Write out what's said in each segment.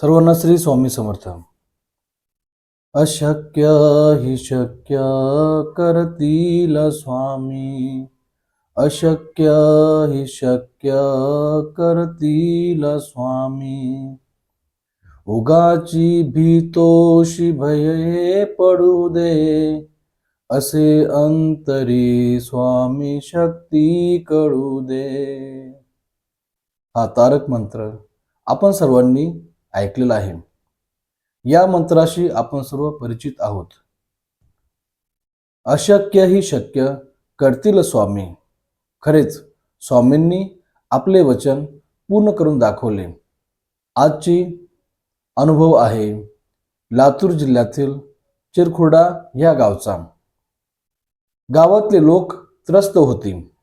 सर्वांना श्री स्वामी समर्थ. अशक्य हि शक्य करतील स्वामी. अशक्य हि शक्य करतील स्वामी. उगाची भीतोशी भये पडू दे. असे अंतरी स्वामी शक्ती कळू दे. हा तारक मंत्र आपण सर्वांनी ऐकलेला आहे. या मंत्राशी आपण सर्व परिचित आहोत. अशक्य ही शक्य करतील स्वामी. खरेच स्वामींनी आपले वचन पूर्ण करून दाखवले. आजची अनुभव आहे लातूर जिल्ह्यातील चिरखुर्डा या गावचा. गावातले लोक त्रस्त होती.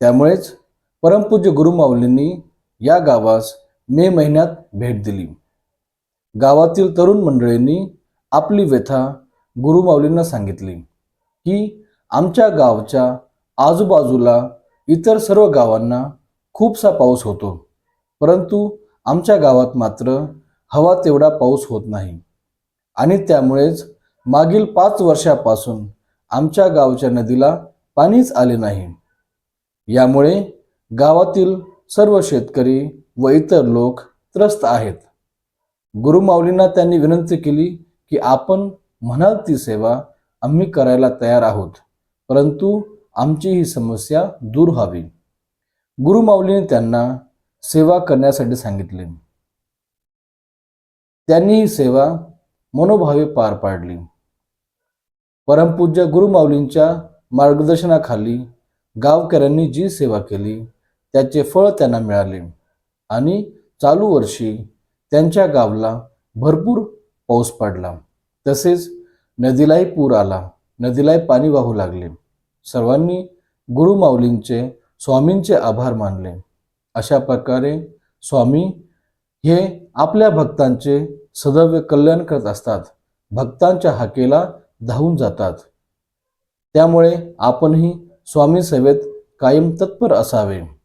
त्यामुळेच परमपूज्य गुरुमाऊलींनी या गावास मे महिन्यात भेट दिली. गावातील तरुण मंडळींनी आपली व्यथा गुरुमाऊलींना सांगितली. की आमच्या गावच्या आजूबाजूला इतर सर्व गावांना खूपसा पाऊस होतो. परंतु आमच्या गावात मात्र हवा तेवढा पाऊस होत नाही. आणि त्यामुळेच मागील पाच वर्षापासून आमच्या गावच्या नदीला पाणीच आले नाही. यामुळे गावातील सर्व शेतकरी व इतर लोक त्रस्त आहेत. गुरुमाऊलींना त्यांनी विनंती केली की आपण म्हणाल ती सेवा आम्ही करायला तयार आहोत परंतु आमची ही समस्या दूर व्हावी. गुरुमाऊलीने त्यांना सेवा करण्यासाठी सांगितले. त्यांनी ही सेवा मनोभावे पार पाडली. परमपूज्य गुरुमाऊलींच्या मार्गदर्शनाखाली गावकऱ्यांनी जी सेवा केली त्याचे फळ त्यांना मिळाले. आणि चालू वर्षी त्यांच्या गावला भरपूर पाऊस पडला. तसेच नदीलाही पूर आला. नदीलाही पाणी वाहू लागले. सर्वांनी गुरुमाऊलींचे स्वामींचे आभार मानले. अशा प्रकारे स्वामी हे आपल्या भक्तांचे सदैव कल्याण करत असतात. भक्तांच्या हाकेला धावून जातात. त्यामुळे आपणही स्वामी सेवेत कायम तत्पर असावे.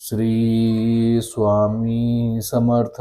श्री स्वामी समर्थ।